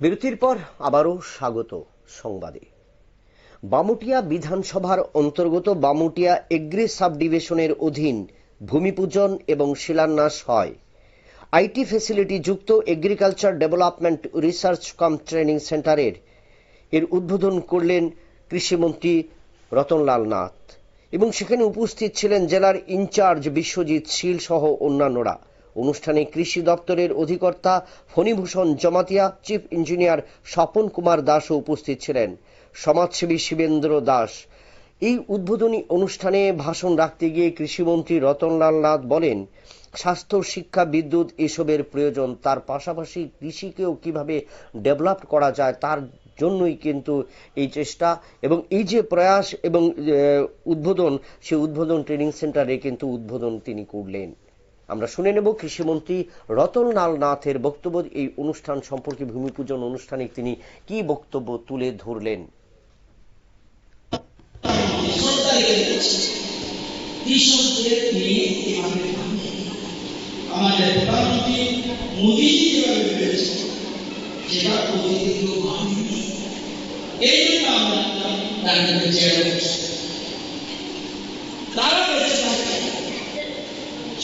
বিরতির পর আবারও স্বাগত সংবাদে। বামুটিয়া বিধানসভার অন্তর্গত বামুটিয়া এগ্রি সাব ডিভিশনের অধীন ভূমিপূজন এবং শিলান্যাস হয়। আইটি ফেসিলিটি যুক্ত agriculture development research cum training সেন্টারের এর উদ্বোধন করলেন কৃষিমন্ত্রী রতনলাল নাথ এবং সেখানে উপস্থিত ছিলেন জেলার ইনচার্জ বিশ্বজিৎ শীল সহ অন্যান্যরা। অনুষ্ঠানে কৃষি দপ্তরের অধিকর্তা ফণীভূষণ জমাতিয়া, চিফ ইঞ্জিনিয়ার স্বপন কুমার দাসও উপস্থিত ছিলেন। সমাজসেবী শিবেন্দ্র দাস। এই উদ্বোধনী অনুষ্ঠানে ভাষণ রাখতে গিয়ে কৃষিমন্ত্রী রতনলাল নাথ বলেন, স্বাস্থ্য, শিক্ষা, বিদ্যুৎ এসবের প্রয়োজন, তার পাশাপাশি কৃষিকেও কীভাবে ডেভেলপ করা যায় তার জন্যই কিন্তু এই চেষ্টা এবং এই যে প্রয়াস এবং উদ্বোধন সেই উদ্বোধন ট্রেনিং সেন্টারে কিন্তু উদ্বোধন তিনি করলেন। আমরা শুনে নেব কৃষিমন্ত্রী রতনলাল নাথের বক্তব্য, এই অনুষ্ঠান সম্পর্কে ভূমি পূজন অনুষ্ঠানে তিনি কি বক্তব্য তুলে ধরলেন? অতীতে কেউ এই জন্য আমরা তাদেরকে চেয়ারে বসছি তারা বেঁচে থাকে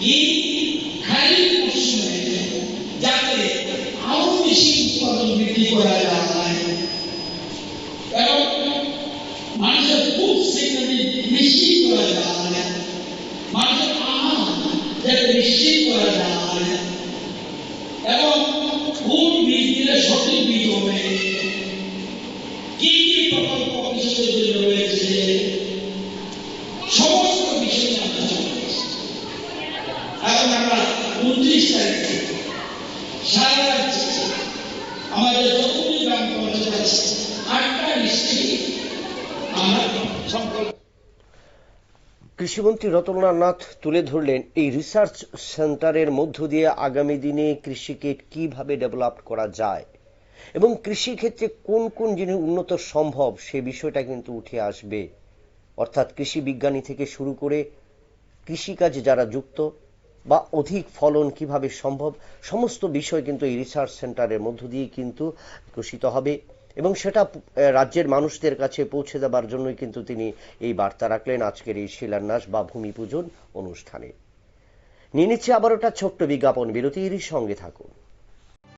কি? খারিফ মৌসুমে যাতে আরও বেশি উৎপাদন বৃদ্ধি করা যায়। এবং মানুষের খুব সেখানে নিশ্চিত করা যায়। মানুষের আহার যাতে নিশ্চিত করা সঠিক বীজ আমরা উনত্রিশ তারিখে সারা আমাদের যতগুলি গ্রাম পঞ্চায়েত আছে, আটটা সংকল্প কৃষিমন্ত্রী রতনলাল নাথ তুলে ধরলেন এই রিসার্চ সেন্টারের মধ্য দিয়ে আগামী দিনে কৃষিকে কীভাবে ডেভেলপ করা যায় এবং কৃষি ক্ষেত্রে কোন কোন জিনিস উন্নত সম্ভব সে বিষয়টা কিন্তু উঠে আসবে। অর্থাৎ কৃষি বিজ্ঞানী থেকে শুরু করে কৃষিকাজে যারা যুক্ত বা অধিক ফলন কীভাবে সম্ভব, সমস্ত বিষয় কিন্তু এই রিসার্চ সেন্টারের মধ্য দিয়ে কিন্তু বিকশিত হবে এবং সেটা রাজ্যের মানুষদের কাছে পৌঁছে দেবার জন্যই কিন্তু তিনি এই বার্তা রাখলেন আজকের এই শিলান্যাস বা ভূমি পূজন অনুষ্ঠানে। নিয়ে নিচ্ছে আবার ওটা ছোট্ট বিজ্ঞাপন বিরতির সঙ্গে থাকুন।